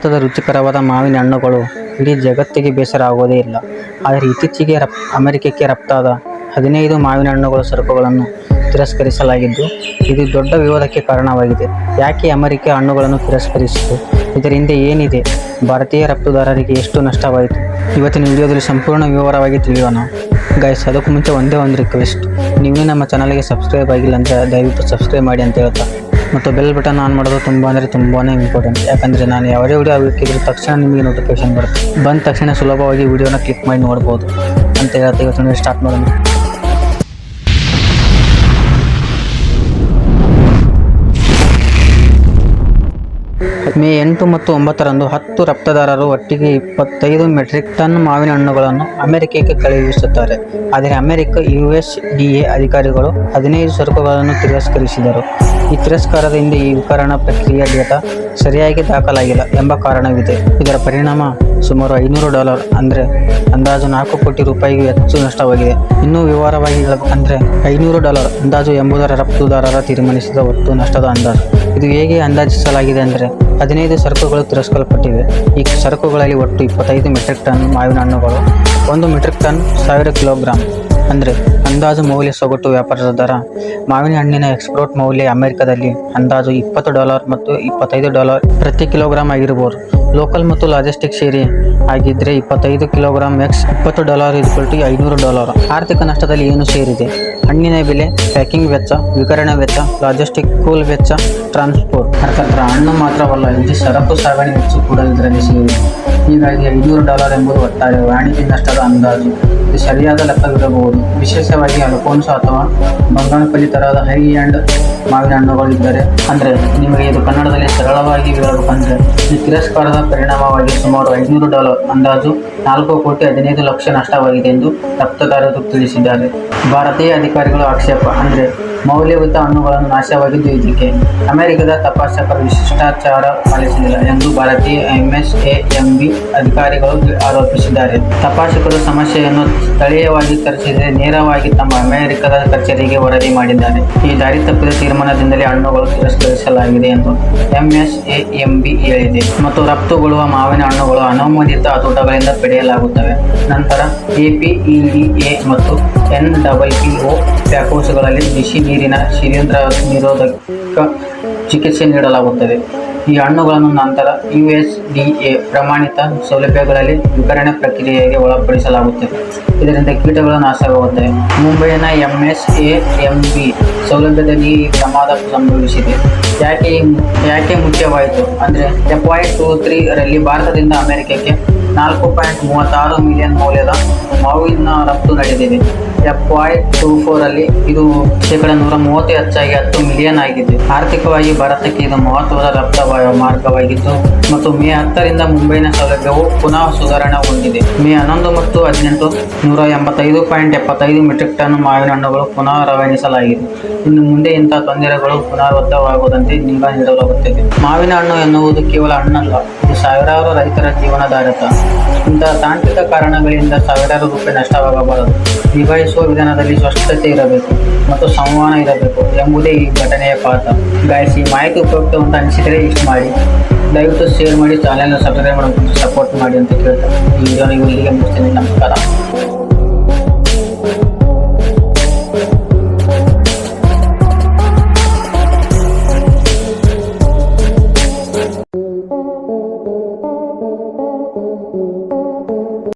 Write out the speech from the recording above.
ಭಾರತದ ರುಚಿಕರವಾದ ಮಾವಿನ ಹಣ್ಣುಗಳು ಇಡೀ ಜಗತ್ತಿಗೆ ಬೇಸರ ಆಗೋದೇ ಇಲ್ಲ. ಆದರೆ ಇತ್ತೀಚೆಗೆ ರಪ್, ಅಮೆರಿಕಕ್ಕೆ ರಫ್ತಾದ ಹದಿನೈದು ಮಾವಿನ ಹಣ್ಣುಗಳ ಸರಕುಗಳನ್ನು ತಿರಸ್ಕರಿಸಲಾಗಿದ್ದು, ಇದು ದೊಡ್ಡ ವಿವಾದಕ್ಕೆ ಕಾರಣವಾಗಿದೆ. ಯಾಕೆ ಅಮೆರಿಕ ಹಣ್ಣುಗಳನ್ನು ತಿರಸ್ಕರಿಸಿತು? ಇದರ ಹಿಂದೆ ಏನಿದೆ? ಭಾರತೀಯ ರಫ್ತುದಾರರಿಗೆ ಎಷ್ಟು ನಷ್ಟವಾಯಿತು? ಇವತ್ತಿನ ವಿಡಿಯೋದಲ್ಲಿ ಸಂಪೂರ್ಣ ವಿವರವಾಗಿ ತಿಳಿಯೋಣ. ಗೈಸ್ ಅದಕ್ಕೂ ಮುಂಚೆ ಒಂದೇ ಒಂದು ರಿಕ್ವೆಸ್ಟ್ ನೀವೇ ನಮ್ಮ ಚಾನಲ್ಗೆ ಸಬ್ಸ್ಕ್ರೈಬ್ ಆಗಿಲ್ಲ ಅಂತ ದಯವಿಟ್ಟು ಸಬ್ಸ್ಕ್ರೈಬ್ ಮಾಡಿ ಅಂತ ಹೇಳ್ತಾ. ಮತ್ತು ಬೆಲ್ ಬಟನ್ ಆನ್ ಮಾಡೋದು ತುಂಬ ಅಂದರೆ ತುಂಬಾ ಇಂಪಾರ್ಟೆಂಟ್ ಯಾಕಂದರೆ ನಾನು ಯಾವುದೇ ವಿಡಿಯೋ ಹಾಕಿದ್ರೆ ತಕ್ಷಣ ನಿಮಗೆ ನೋಟಿಫಿಕೇಶನ್ ಬರುತ್ತೆ. ಬಂದ ತಕ್ಷಣ ಸುಲಭವಾಗಿ ವಿಡಿಯೋನ ಕ್ಲಿಕ್ ಮಾಡಿ ನೋಡ್ಬೋದು. ಅಂತ ಹೇಳ್ತಾ ಇವತ್ತು ಸ್ಟಾರ್ಟ್ ಮಾಡೋಣ. ಮೇ ಎಂಟು ಮತ್ತು ಒಂಬತ್ತರಂದು ಹತ್ತು ರಫ್ತುದಾರರು ಒಟ್ಟಿಗೆ ಇಪ್ಪತ್ತೈದು ಮೆಟ್ರಿಕ್ ಟನ್ ಮಾವಿನ ಹಣ್ಣುಗಳನ್ನು ಅಮೆರಿಕಕ್ಕೆ ಕಳುಹಿಸುತ್ತಾರೆ. ಆದರೆ America, U S D A ಅಧಿಕಾರಿಗಳು ಹದಿನೈದು ಸರಕುಗಳನ್ನು ತಿರಸ್ಕರಿಸಿದರು. ಈ ತಿರಸ್ಕಾರದ ಹಿಂದೆ ಈ ವಿಕರಣ ಪ್ರಕ್ರಿಯೆ ಡೇಟಾ ಸರಿಯಾಗಿ ದಾಖಲಾಗಿಲ್ಲ ಎಂಬ ಕಾರಣವಿದೆ. ಇದರ ಪರಿಣಾಮ ಸುಮಾರು ಐನೂರು ಡಾಲರ್ ಅಂದರೆ ಅಂದಾಜು ನಾಲ್ಕು ಕೋಟಿ ರೂಪಾಯಿಗೂ ಹೆಚ್ಚು ನಷ್ಟವಾಗಿದೆ. ಇನ್ನೂ ವಿವರವಾಗಿ ಅಂದರೆ ಐನೂರು ಡಾಲರ್ ಅಂದಾಜು ಎಂಬುದರ ರಫ್ತುದಾರರ ತೀರ್ಮಾನಿಸಿದ ಒಟ್ಟು ನಷ್ಟದ ಅಂದಾಜು. ಇದು ಹೇಗೆ ಅಂದಾಜಿಸಲಾಗಿದೆ ಅಂದರೆ ಹದಿನೈದು ಸರಕುಗಳು ತಿರಸ್ಕಲ್ಪಟ್ಟಿವೆ. ಈ ಸರಕುಗಳಲ್ಲಿ ಒಟ್ಟು ಇಪ್ಪತ್ತೈದು ಮೆಟ್ರಿಕ್ ಟನ್ ಮಾವಿನ ಹಣ್ಣುಗಳು, ಒಂದು ಮೆಟ್ರಿಕ್ ಟನ್ ಸಾವಿರ ಕಿಲೋಗ್ರಾಂ. ಅಂದರೆ ಅಂದಾಜು ಮೌಲ್ಯ ಸೊಗಟು ವ್ಯಾಪಾರದ ದರ. ಮಾವಿನ ಹಣ್ಣಿನ ಎಕ್ಸ್ಪೋರ್ಟ್ ಮೌಲ್ಯ ಅಮೆರಿಕದಲ್ಲಿ ಅಂದಾಜು ಇಪ್ಪತ್ತು ಡಾಲರ್ ಮತ್ತು ಇಪ್ಪತ್ತೈದು ಡಾಲರ್ ಪ್ರತಿ ಕಿಲೋಗ್ರಾಮ್ ಆಗಿರ್ಬೋದು. ಲೋಕಲ್ ಮತ್ತು ಲಾಜಿಸ್ಟಿಕ್ ಸೇರಿ ಆಗಿದ್ದರೆ ಇಪ್ಪತ್ತೈದು ಕಿಲೋಗ್ರಾಮ್ ಎಕ್ಸ್ ಇಪ್ಪತ್ತು ಡಾಲರ್ ಟು ಐನೂರು ಡಾಲರ್. ಆರ್ಥಿಕ ನಷ್ಟದಲ್ಲಿ ಏನು ಸೇರಿದೆ? ಹಣ್ಣಿನ ಬೆಲೆ, ಪ್ಯಾಕಿಂಗ್ ವೆಚ್ಚ ವಿತರಣೆ ವೆಚ್ಚ, ಲಾಜಿಸ್ಟಿಕ್ ಕೂಲ್ ವೆಚ್ಚ, ಟ್ರಾನ್ಸ್ಪೋರ್ಟ್. ಅರ್ಥಾತ್ ಹಣ್ಣು ಮಾತ್ರವಲ್ಲ, ಇಲ್ಲಿ ಸರಕು, ಸಾಗಣೆ ವೆಚ್ಚ ಕೂಡ ಇದರಲ್ಲಿ ಸೇರಿದೆ. ಹೀಗಾಗಿ ಐನೂರು ಡಾಲರ್ ಎಂಬುದು ಒಟ್ಟಾರೆ ವಾಣಿಜ್ಯ ನಷ್ಟದ ಅಂದಾಜು. ಇದು ಸರಿಯಾದ ಲೆಕ್ಕವಿರಬಹುದು ವಿಶೇಷವಾಗಿ ಅಲ್ಫೋನ್ಸೋ ಅಥವಾ ಬಂಗಾಳಪಲ್ಲಿ ತರಹದ ಹೈ ಆ್ಯಂಡ್ ಮಾವಿನ ಹಣ್ಣುಗಳು ಇದ್ದರೆ ಅಂದರೆ ನಿಮಗೆ ಇದು ಕನ್ನಡದಲ್ಲಿ ಸರಳವಾಗಿ ಹೇಳಬೇಕಂದ್ರೆ, ಈ ತಿರಸ್ಕಾರದ ಪರಿಣಾಮವಾಗಿ ಸುಮಾರು ಐನೂರು ಡಾಲರ್ ಅಂದಾಜು ನಾಲ್ಕು ಕೋಟಿ ಹದಿನೈದು ಲಕ್ಷ ನಷ್ಟವಾಗಿದೆ ಎಂದು ರಫ್ತುದಾರರು ತಿಳಿಸಿದ್ದಾರೆ. ಭಾರತೀಯ ಅಧಿಕಾರಿಗಳು ಆಕ್ಷೇಪ, ಅಂದರೆ ಮೌಲ್ಯಯುತ ಹಣ್ಣುಗಳನ್ನು ನಾಶವಾಗಿದ್ದು ಇದಕ್ಕೆ ಅಮೆರಿಕದ ತಪಾಸಕರು ಶಿಷ್ಟಾಚಾರ ಪಾಲಿಸಲಿಲ್ಲ ಎಂದು ಭಾರತೀಯ ಎಂಎಸ್ಎಎಂಬಿ ಅಧಿಕಾರಿಗಳು ಆರೋಪಿಸಿದ್ದಾರೆ. ತಪಾಸಕರು ಸಮಸ್ಯೆಯನ್ನು ಸ್ಥಳೀಯವಾಗಿ ಚರ್ಚಿಸಿ ನೇರವಾಗಿ ತಮ್ಮ ಅಮೆರಿಕದ ಕಚೇರಿಗೆ ವರದಿ ಮಾಡಿದ್ದಾರೆ. ಈ ದಾರಿ ತಪ್ಪಿದ ತೀರ್ಮಾನದಿಂದಲೇ ಹಣ್ಣುಗಳು ತಿರಸ್ಕರಿಸಲಾಗಿದೆ ಎಂದು ಎಂಎಸ್ಎಎಂಬಿ ಹೇಳಿದೆ. ಮತ್ತು ರಫ್ತುಗೊಳ್ಳುವ ಮಾವಿನ ಹಣ್ಣುಗಳು ಅನುಮೋದಿತ ತೋಟಗಳಿಂದ ಪಡೆಯಲಾಗುತ್ತವೆ. ನಂತರ ಎಪಿಇಡಿಎ ಮತ್ತು ಎನ್ ಡಬಲ್ ಪಿಒ ಪ್ಯಾಕೋಸ್ಗಳಲ್ಲಿ ಬಿಸಿ ನೀರಿನ ಶಿಲೀಂಧ್ರ ನಿರೋಧಕ ಚಿಕಿತ್ಸೆ ನೀಡಲಾಗುತ್ತದೆ. ಈ ಹಣ್ಣುಗಳನ್ನು ನಂತರ ಯು ಎಸ್ ಡಿ ಎ ಪ್ರಮಾಣಿತ ಸೌಲಭ್ಯಗಳಲ್ಲಿ ವಿತರಣೆ ಪ್ರಕ್ರಿಯೆಗೆ ಒಳಪಡಿಸಲಾಗುತ್ತದೆ. ಇದರಿಂದ ಕೀಟಗಳು ನಾಶವಾಗುತ್ತವೆ. ಮುಂಬೈನ ಎಂಎಸ್ ಎ ಎಂ ಬಿ ಸೌಲಭ್ಯದಲ್ಲಿ ಈ ಪ್ರಮಾದ ಸಂಭವಿಸಿದೆ. ಯಾಕೆ ಯಾಕೆ ಮುಖ್ಯವಾಯಿತು? ಅಂದರೆ ಎಫ್ ವೈ ಟೂ ತ್ರೀ ರಲ್ಲಿ ಭಾರತದಿಂದ ಅಮೆರಿಕಕ್ಕೆ ನಾಲ್ಕು ಪಾಯಿಂಟ್ ಮೂವತ್ತಾರು ಮಿಲಿಯನ್ ಮೌಲ್ಯದ ಮಾವಿನ ರಫ್ತು ನಡೆದಿದೆ. ಎಫ್ ವೈ ಟು ಫೋರ್ ಅಲ್ಲಿ ಇದು ಶೇಕಡ ನೂರ ಮೂವತ್ತು ಹೆಚ್ಚಾಗಿ ಹತ್ತು ಮಿಲಿಯನ್ ಆಗಿದೆ ಆರ್ಥಿಕವಾಗಿ ಭಾರತಕ್ಕೆ ಇದು ಮಹತ್ವದ ರಫ್ತ ಮಾರ್ಗವಾಗಿದ್ದು ಮತ್ತು ಮೇ ಹತ್ತರಿಂದ ಮುಂಬೈನ ಸೌಲಭ್ಯವು ಪುನಃ ಸುಧಾರಣೆಗೊಂಡಿದೆ. ಮೇ ಹನ್ನೊಂದು ಮತ್ತು ಹದಿನೆಂಟು ನೂರ ಎಂಬತ್ತೈದು ಪಾಯಿಂಟ್ ಎಪ್ಪತ್ತೈದು ಮೆಟ್ರಿಕ್ ಟನ್ ಮಾವಿನ ಹಣ್ಣುಗಳು ಪುನಃ ರವಾನಿಸಲಾಗಿದೆ. ಇನ್ನು ಮುಂದೆ ಇಂತಹ ತೊಂದರೆಗಳು ಪುನರ್ವದ್ಧವಾಗುವುದಂತೆ ನಿಗಾ ನೀಡಲಾಗುತ್ತದೆ. ಮಾವಿನ ಹಣ್ಣು ಎನ್ನುವುದು ಕೇವಲ ಹಣ್ಣಲ್ಲ, ಇದು ಸಾವಿರಾರು ರೈತರ ಜೀವನಾಧಾರಿತ ಇಂತಹ ತಾಂತ್ರಿಕ ಕಾರಣಗಳಿಂದ ಸಾವಿರಾರು ರೂಪಾಯಿ ನಷ್ಟವಾಗಬಾರದು. ನಿಭಾಯಿಸುವ ವಿಧಾನದಲ್ಲಿ ಸ್ಪಷ್ಟತೆ ಇರಬೇಕು ಮತ್ತು ಸಂವಹನ ಇರಬೇಕು ಎಂಬುದೇ ಈ ಘಟನೆಯ ಪಾತ್ರ. ಗಾಯಿಸಿ ಈ ಮಾಹಿತಿ ಉಪಯುಕ್ತ ಅಂತ ಅನಿಸಿದರೆ ಇಷ್ಟು ಮಾಡಿ. ದಯವಿಟ್ಟು ಶೇರ್ ಮಾಡಿ ಚಾನೆಲ್ನ ಸಬ್ಸ್ಕ್ರೈಬ್ ಮಾಡೋದಕ್ಕೆ ಸಪೋರ್ಟ್ ಮಾಡಿ ಅಂತ ಕೇಳ್ತಾರೆ ಈ ವಿಡಿಯೋ ಇಲ್ಲಿಗೆ ಮುಗಿಸ್ತೀನಿ. ನಮಸ್ಕಾರ.